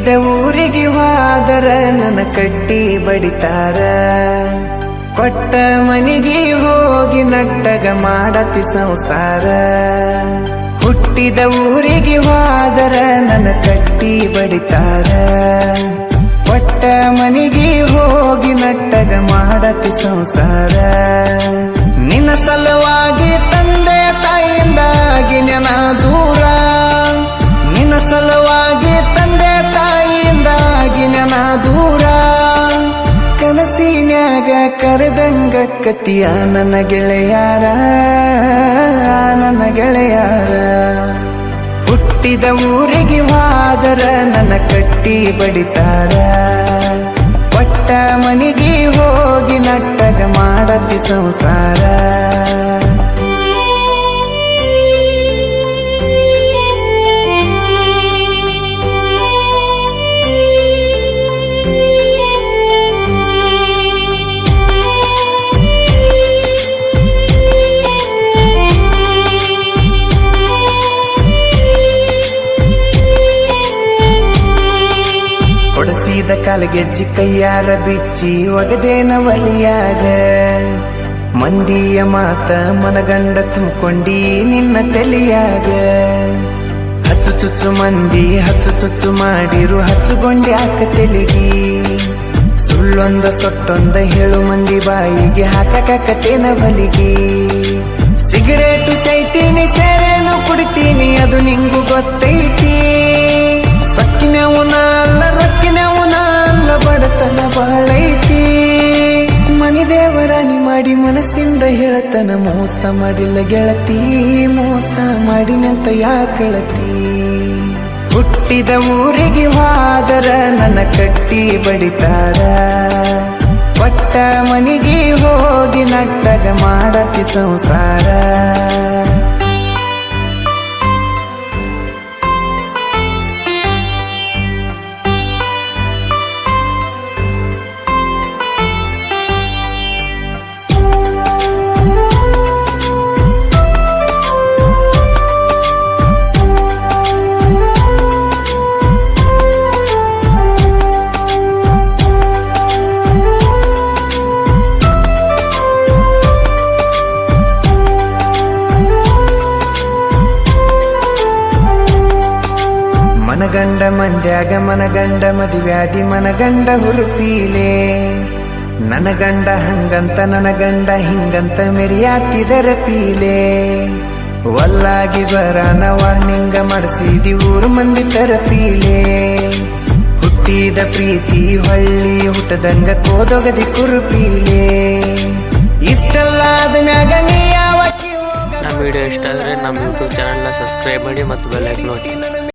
ಇದ ಊರಿಗೆ ಹಾದರ ನನ್ನ ಕಟ್ಟಿ ಬಡಿತಾರ. ಕೊಟ್ಟ ಮನೆಗೆ ಹೋಗಿ ನಟ್ಟಗ ಮಾಡತಿ ಸಂಸಾರ. ಹುಟ್ಟಿದ ಊರಿಗೆ ಹಾದರ ನನ್ನ ಕಟ್ಟಿ ಬಡಿತಾರ. ಕರೆದಂಗ ಕತಿಯ ನನ್ನ ಗೆಳೆಯಾರ ನನ್ನ ಗೆಳೆಯಾರ. ಹುಟ್ಟಿದ ಊರಿಗೆ ವಾದರ ನನ್ನ ಕಟ್ಟಿ ಬಡಿತಾರ. ಪಟ್ಟ ಮನೆಗೆ ಹೋಗಿ ನಟ್ಟಗ ಮಾಡತಿ ಸಂಸಾರ. ಕೊಡಸಿದ ಕಾಲಗೆಜ್ಜಿ ಕೈಯಾರ ಬಿಚ್ಚಿ ಒಗದೇನ ಬಲಿಯಾಗ ಮಂದಿಯ ಮಾತ ಮನಗಂಡ ತುಂಬಿಕೊಂಡಿ ನಿನ್ನ ತಲಿಯಾಗ ಹಚ್ಚು ಚುಚ್ಚು ಮಂದಿ, ಹಚ್ಚು ಚುಚ್ಚು ಮಾಡಿರು ಹಚ್ಚುಗೊಂಡಿ ಹಾಕ ತೆಲಿಗಿ. ಸುಳ್ಳೊಂದ ಸೊಟ್ಟೊಂದ ಹೇಳು ಮಂದಿ ಬಾಯಿಗೆ ಹಾಕಕತ್ತೇನ ಬಲಿಗಿ ಸಿಗರೇಟು ಸೈತೀನಿ, ಸೇರೇನು ಕುಡಿತೀನಿ, ಅದು ನಿಂಗು ಗೊತ್ತೈತಿ. ಸಕ್ಕಿನವು ಬಾಳೈತಿ. ಮನಿ ನಿ ಮಾಡಿ ಮನಸ್ಸಿಂದ ಹೇಳತನ ಮೋಸ ಮಾಡಿಲ್ಲ ಗೆಳತಿ. ಮೋಸ ಮಾಡಿನಂತ ಯಾಕಳತಿ ಹುಟ್ಟಿದ ಊರಿಗೆ ವಾದರ ನನ್ನ ಕಟ್ಟಿ ಬಡಿತಾರ. ಪಟ್ಟ ಮನಿಗೆ ಹೋಗಿ ನಟ್ಟಗ ಮಾಡತಿ ಸಂಸಾರ. ಮನಗಂಡ ಮಂದ್ಯಾಗ ಮನಗಂಡ ಮದುವ್ಯಾದಿ ಮನಗಂಡ ಹುರುಪೀಲೆ. ನನಗಂಡ ಹಂಗಂತ ನನಗಂಡ ಹಿಂಗಂತ ಮೆರಿಯಾತಿದರ ಪೀಲೆ ಒಲ್ಲಾಗಿ ಬರಾನ ವಾರ್ನಿಂಗ ಮಾಡಿಸಿದಿ ಊರು ಮಂದಿ ತರಪೀಲೆ. ಹುಟ್ಟಿದ ಪ್ರೀತಿ ಹೊಳ್ಳಿ ಹುಟ್ಟದಂಗ ಕೋದೊಗದಿ ಕುರುಪೀಲೆ. ಇಷ್ಟಲ್ಲಾದ ಮ್ಯಾಗ ನೀ ಯಾವ ನಮ್ಮ ವಿಡಿಯೋ ಇಷ್ಟ ಆದರೆ ನಮ್ಮ ಯೂಟ್ಯೂಬ್ ಚಾನಲ್ನ ಸಬ್ಸ್ಕ್ರೈಬ್ ಮಾಡಿ ಮತ್ತು ಬೆಲ್ ಐಕನ್ ಒತ್ತಿ.